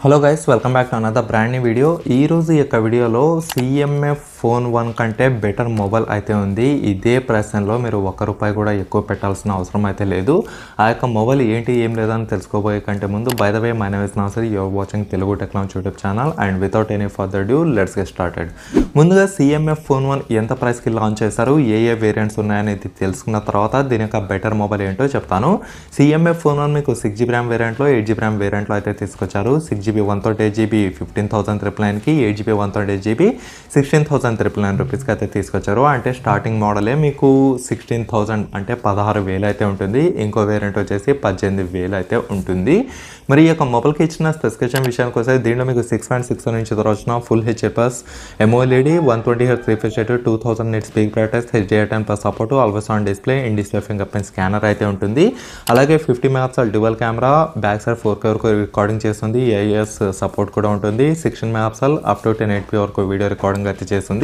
Hello guys welcome back to another brand new video ఈ రోజు యొక్క వీడియోలో సిఎంఎఫ్ ఫోన్ వన్ కంటే బెటర్ మొబైల్ అయితే ఉంది. ఇదే ప్రశ్నలో మీరు ఒక్క రూపాయి కూడా ఎక్కువ పెట్టాల్సిన అవసరం అయితే లేదు. ఆ యొక్క మొబైల్ ఏంటి ఏం లేదని తెలుసుకోబోయే కంటే ముందు by the way my name is Nasar your watching Telugu technology YouTube channel and without any further due let's get started ముందుగా సిఎంఎఫ్ ఫోన్ వన్ ఎంత ప్రైస్కి లాంచ్ చేశారు ఏ ఏ వేరియంట్స్ ఉన్నాయనేది తెలుసుకున్న తర్వాత దీని యొక్క బెటర్ మొబైల్ ఏంటో చెప్తాను. సిఎంఎఫ్ ఫోన్ వన్ మీకు సిక్స్ జీబీ ర్యామ్ వేరియంట్లో ఎయిట్ జీబీ ర్యామ్ వేరియంట్లో అయితే తీసుకొచ్చారు. Six GB one thirty eight GB fifteen thousand triple నైన్కి eight GB one thirty eight GB sixteen thousand triple nine రూపీస్కి అయితే తీసుకొచ్చారు. అంటే స్టార్టింగ్ మోడలే మీకు సిక్స్టీన్ థౌసండ్ అంటే పదహారు వేలు అయితే ఉంటుంది. ఇంకో వేరియంట్ వచ్చేసి పద్దెనిమిది వేలు అయితే ఉంటుంది. మరి ఈ యొక్క మొబైల్కి ఇచ్చిన స్పెసిఫికేషన్ విషయానికి వస్తే దీంట్లో మీకు సిక్స్ పాయింట్ సిక్స్ నుంచి వచ్చిన full HFS MOLED one twenty H three rate two thousand nits peak brightness HDR ten plus support always on display in display fingerprint scanner అయితే ఉంటుంది. అలాగే fifty megapixel dual camera back side four K వరకు recording చేస్తుంది. AIS support కూడా ఉంటుంది. Sixteen MP up to ten eighty P వరకు video recording అయితే చేస్తుంది.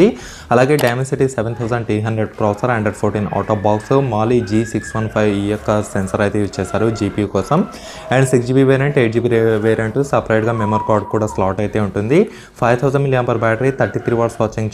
అలాగే Dimensity seven thousand T hundred processor hundred fourteen out of box Mali G six one five ఈ యొక్క సెన్సర్ అయితే యూజ్ చేశారు జీపీ కోసం. And six GB variant eight GB variant సపరేట్గా మెమరీ కార్డ్ కూడా స్లాట్ అయితే ఉంటుంది. Five thousand milli battery thirty three watts watching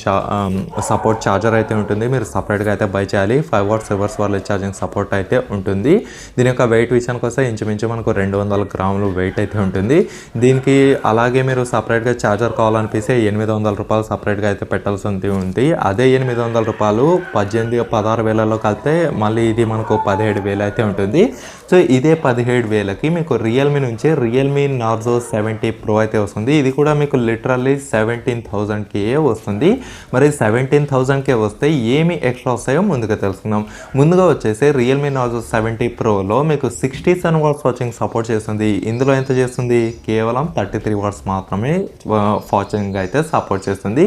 support charger అయితే ఉంటుంది. మీరు సపరేట్గా అయితే బై చేయాలి. ఫైవ్ వాట్స్ రివర్స్ వాళ్ళ ఛార్జింగ్ సపోర్ట్ అయితే ఉంటుంది. దీని యొక్క వెయిట్ విషయానికి వస్తే ఇంచుమించు మనకు రెండు వందల గ్రాములు వెయిట్ అయితే ఉంటుంది. దీనికి అలాగే మీరు సపరేట్గా ఛార్జర్ కావాలనిపిస్తే ఎనిమిది వందల రూపాయలు సపరేట్గా అయితే పెట్టాల్సి ఉంది అదే ఎనిమిది వందల రూపాయలు పద్దెనిమిది పదహారు వేలలో కలిపితే మళ్ళీ ఇది మనకు పదిహేడు వేలు అయితే ఉంటుంది. సో ఇదే పదిహేడు వేలకి మీకు రియల్మీ నుంచి రియల్మీ నార్జో సెవెంటీ ప్రో అయితే వస్తుంది. ఇది కూడా మీకు లిటరల్లీ సెవెంటీన్ థౌజండ్కి వస్తుంది. మరి సెవెంటీన్ థౌజండ్కే వస్తే ఏమి ఎక్స్ట్రా వస్తాయో ముందుగా తెలుసుకుందాం. ముందుగా వచ్చేసి రియల్మీ నార్జో సెవెంటీ ప్రోలో మీకు sixty seven watts watching support చేస్తుంది. ఇందులో ఎంత చేస్తుంది? కేవలం థర్టీ త్రీ వాట్స్ మాత్రమే వాచింగ్ అయితే సపోర్ట్ చేస్తుంది.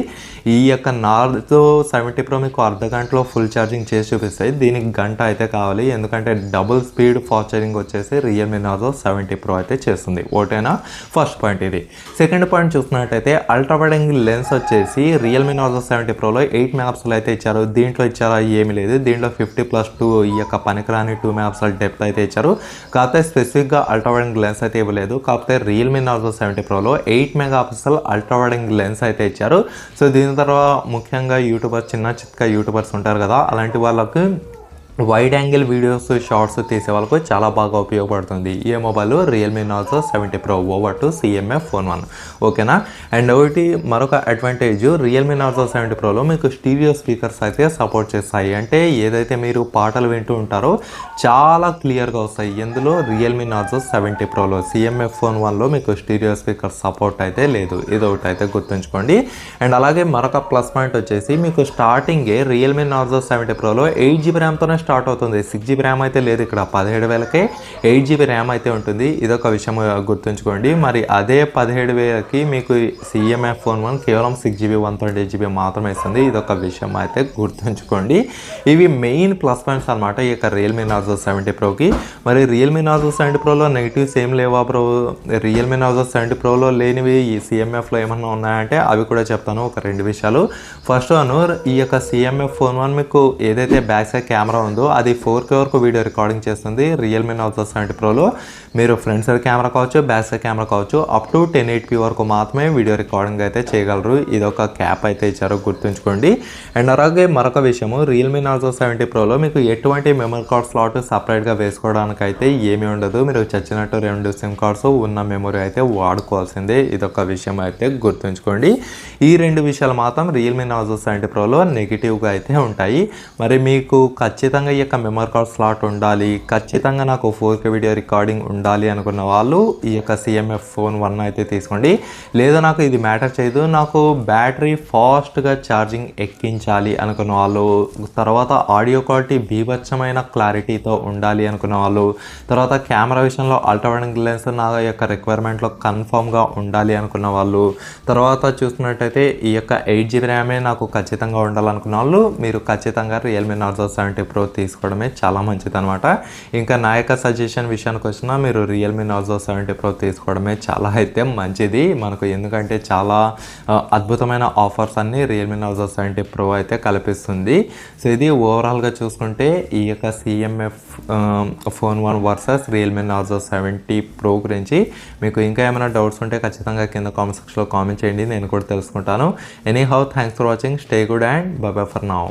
ఈ యొక్క నార్జో సెవెంటీ ప్రో మీకు అర్ధ గంటలో ఫుల్ ఛార్జింగ్ చేసి చూపిస్తాయి. దీనికి గంట అయితే కావాలి. ఎందుకంటే డబుల్ స్పీడ్ ఫాస్ట్ ఛార్జింగ్ వచ్చేసి రియల్మీ నార్జో సెవెంటీ ప్రో అయితే చేస్తుంది. ఓటేనా ఫస్ట్ పాయింట్ ఇది. సెకండ్ పాయింట్ చూసినట్టయితే అల్ట్రా వైడ్ యాంగిల్ లెన్స్ వచ్చేసి రియల్మీ నార్జో సెవెంటీ ప్రోలో ఎయిట్ మ్యాప్స్లో అయితే ఇచ్చారు. దీంట్లో ఇచ్చారా ఏమీ లేదు. దీంట్లో ఫిఫ్టీ ప్లస్ టూ ఈ యొక్క పనికిరాని టూ మెగాపిక్సెల్ డెప్త్ అయితే ఇచ్చారు. కాకపోతే స్పెసిఫిక్గా అల్ట్రా వైడింగ్ లెన్స్ అయితే ఇవ్వలేదు. కాకపోతే Realme Narzo seventy ప్రోలో eight megapixel ultra wide angle lens అయితే ఇచ్చారు. సో దీని తర్వాత ముఖ్యంగా యూట్యూబర్స్ చిన్న చిత్క యూట్యూబర్స్ ఉంటారు కదా అలాంటి వాళ్ళకు వైడ్ యాంగిల్ వీడియోస్ షార్ట్స్ తీసే వాళ్ళకు చాలా బాగా ఉపయోగపడుతుంది. ఈ mobile Realme Narzo seventy pro over to CMF phone one ఓకేనా అండ్ ఒకటి మరొక అడ్వాంటేజ్ రియల్మీ నాల్సో సెవెంటీ ప్రోలో మీకు స్టీరియో స్పీకర్స్ అయితే సపోర్ట్ చేస్తాయి. అంటే ఏదైతే మీరు పాటలు వింటూ ఉంటారో చాలా క్లియర్గా వస్తాయి. ఇందులో రియల్మీ నాల్సో సెవెంటీ ప్రోలో సిఎంఎఫ్ ఫోన్ వన్లో మీకు స్టీరియో స్పీకర్ సపోర్ట్ అయితే లేదు. ఇది ఒకటి అయితే గుర్తుంచుకోండి. అండ్ అలాగే మరొక ప్లస్ పాయింట్ వచ్చేసి మీకు స్టార్టింగే రియల్మీ నాజో సెవెంటీ ప్రోలో ఎయిట్ జీబీ ర్యామ్తోనే స్టార్ట్ అవుతుంది. సిక్స్ జీబీ ర్యామ్ అయితే లేదు ఇక్కడ. పదిహేడు వేలకే ఎయిట్ జీబీ ర్యామ్ అయితే ఉంటుంది. ఇదొక విషయం గుర్తుంచుకోండి. మరి అదే పదిహేడు వేలకి మీకు సిఎంఎఫ్ ఫోన్ వన్ కేవలం six GB one twenty eight GB మాత్రమే ఇస్తుంది. ఇదొక విషయం అయితే గుర్తుంచుకోండి. ఇవి మెయిన్ ప్లస్ పాయింట్స్ అనమాట ఈ యొక్క రియల్మీ నార్జో సెవెంటీ ప్రోకి మరి రియల్మీ నార్జో సెవెంటీ ప్రోలో నెగిటివ్స్ ఏం లేవా బ్రో రియల్మీ నార్జో సెవెంటీ ప్రోలో లేనివి ఈ సిఎంఎఫ్లో ఏమన్నా ఉన్నాయంటే అవి కూడా చెప్తాను. ఒక రెండు విషయాలు. ఫస్ట్ వన్ ఈ యొక్క సిఎంఎఫ్ ఫోన్ వన్ మీకు ఏదైతే బ్యాక్ సైడ్ కెమెరా ఉందో అది ఫోర్ కే వరకు వీడియో రికార్డింగ్ చేస్తుంది. రియల్మీ నార్జో సెవెంటీ ప్రోలో మీరు ఫ్రంట్ సైడ్ కెమెరా కావచ్చు బ్యాక్ సైడ్ కెమెరా కావచ్చు up to ten eighty P వరకు మాత్రమే వీడియో రికార్డింగ్ అయితే చేయగలరు. ఇది ఒక క్యాప్ అయితే ఇచ్చారు గుర్తుంచుకోండి. అండ్ అలాగే మరొక విషయము రియల్మీ నార్జో సెవెంటీ ప్రోలో మీకు ఎటువంటి మెమరీ కార్డ్ స్లాట్ సపరేట్గా వేసుకోవడానికి అయితే ఏమీ ఉండదు. మీరు చచ్చినట్టు రెండు సిమ్ కార్డ్స్ ఉన్న మెమరీ అయితే వాడుకోవాల్సిందే. ఇదొక విషయం అయితే గుర్తుంచుకోండి. ఈ రెండు విషయాలు మాత్రం రియల్మీ నార్జో సెవెంటీ ప్రోలో నెగిటివ్గా అయితే ఉంటాయి. మరి మీకు ఖచ్చితంగా ఈ యొక్క మెమరీ కార్డ్ స్లాట్ ఉండాలి ఖచ్చితంగా నాకు ఫోర్ కే వీడియో రికార్డింగ్ ఉండాలి అనుకున్న వాళ్ళు ఈ యొక్క సిఎంఎఫ్ ఫోన్ వన్ అయితే తీసుకోండి. లేదా నాకు ఇది మ్యాటర్ చేయదు నాకు బ్యాటరీ ఫాస్ట్గా ఛార్జింగ్ ఎక్కించాలి అనుకున్న వాళ్ళు తర్వాత ఆడియో క్వాలిటీ బీభత్సమైన క్లారిటీతో ఉండాలి అనుకున్న వాళ్ళు తర్వాత కెమెరా విషయంలో అల్ట్రావైడ్ లెన్స్ నా యొక్క రిక్వైర్మెంట్లో కన్ఫామ్గా ఉండాలి అనుకున్న వాళ్ళు తర్వాత చూసుకున్నట్టయితే ఈ యొక్క ఎయిట్ జీబీ ర్యామే నాకు ఖచ్చితంగా ఉండాలనుకున్న వాళ్ళు మీరు ఖచ్చితంగా రియల్మీ నార్జో సెవెంటీ ప్రో తీసుకోవడమే చాలా మంచిది అనమాట ఇంకా నా యొక్క సజెషన్ విషయానికి వచ్చినా మీరు రియల్మీ నాజో సెవెంటీ ప్రో తీసుకోవడమే చాలా అయితే మంచిది. మనకు ఎందుకంటే చాలా అద్భుతమైన ఆఫర్స్ అన్నీ రియల్మీ నాజో సెవెంటీ ప్రో అయితే కల్పిస్తుంది. సో ఇది ఓవరాల్గా చూసుకుంటే ఈ యొక్క CMF phone one versus Realme Narzo seventy pro గురించి. మీకు ఇంకా ఏమైనా డౌట్స్ ఉంటే ఖచ్చితంగా కింద కామెంట్ సెక్షన్లో కామెంట్ చేయండి. నేను కూడా తెలుసుకుంటాను. Anyhow thanks for watching stay good and bye bye for now